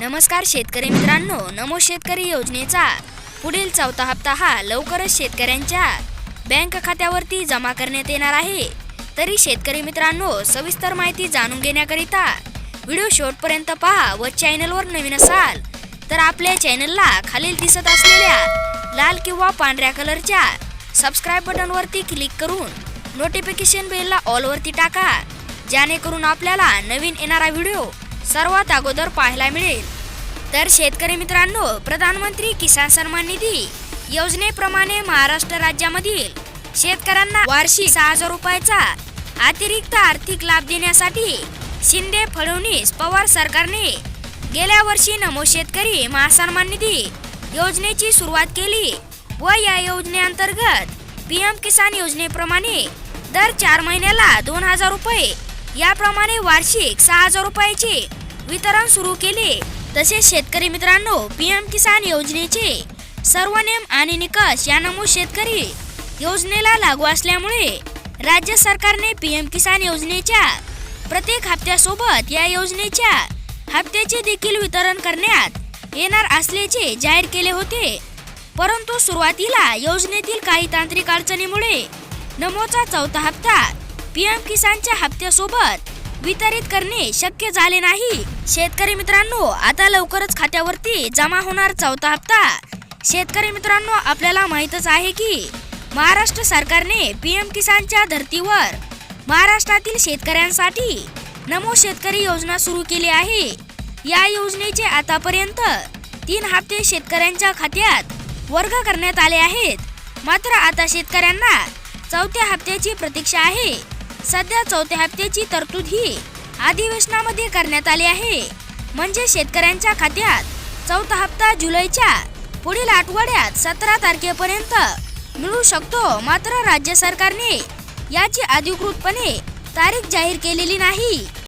नमस्कार शेतकरी मित्रांनो नमो शेतकरी योजनेचा पुढील चौथा हप्ता हा लवकरच शेतकऱ्यांच्या बँक खात्यावरती जमा करण्यात येणार आहे. तरी शेतकरी मित्रांनो सविस्तर माहिती जाणून घेण्याकरिता व्हिडिओ शेवटपर्यंत पहा व चॅनलवर नवीन असाल तर आपल्या चॅनलला खालील दिसत असलेल्या लाल किंवा पांढऱ्या कलरच्या सबस्क्राईब बटनवरती क्लिक करून नोटिफिकेशन बेलला ऑलवरती टाका. जेणेकरून आपल्याला नवीन येणारा व्हिडिओ सर्वात अगोदर पाहायला मिळेल. तर शेतकरी मित्रांनो प्रधानमंत्री किसान सन्मान निधी योजनेप्रमाणे महाराष्ट्र राज्यामधील शेतकऱ्यांना वार्षिक सहा हजार रुपयाचा अतिरिक्त आर्थिक लाभ देण्यासाठी शिंदे फडणवीस पवार सरकारने गेल्या वर्षी नमो शेतकरी महासन्मान निधी योजनेची सुरुवात केली व या योजनेअंतर्गत पीएम किसान योजनेप्रमाणे दर चार महिन्याला दोन हजार रुपये याप्रमाणे वार्षिक सहा हजार रुपयाचे वितरण सुरू केले. तसेच शेतकरी मित्रांनो पीएम किसान योजनेचे सर्व नेम आणि निकष या नमूद शेतकरी योजनेला लागू असल्यामुळे राज्य सरकारने पीएम किसान योजनेच्या प्रत्येक हप्त्यासोबत या योजनेच्या हप्त्याचे देखील वितरण करण्यात येणार असल्याचे जाहीर केले होते. परंतु सुरुवातीला योजनेतील काही तांत्रिक अडचणीमुळे नमोचा चौथा हप्ता पीएम किसानच्या हप्त्यासोबत वितरित करणे शक्य झाले नाही. शेतकरी मित्रांनो आता लवकरच खात्यावरती जमा होणार चौथा हप्ता. शेतकरी मित्रांनो आपल्याला माहीतच आहे की महाराष्ट्र सरकारने पीएम किसानच्या धर्तीवर महाराष्ट्रातील शेतकऱ्यांसाठी नमो शेतकरी योजना सुरू केली आहे. या योजनेचे आतापर्यंत तीन हप्ते शेतकऱ्यांच्या खात्यात वर्ग करण्यात आले आहेत. मात्र आता शेतकऱ्यांना चौथ्या हप्त्याची प्रतीक्षा आहे. सध्या चौथ्या हप्त्याची तरतूद ही अधिवेशनामध्ये करण्यात आली आहे. म्हणजे शेतकऱ्यांच्या खात्यात चौथा हप्ता जुलैच्या पुढील आठवड्यात सतरा तारखेपर्यंत मिळू शकतो. मात्र राज्य सरकारने याची अधिकृतपणे तारीख जाहीर केलेली नाही.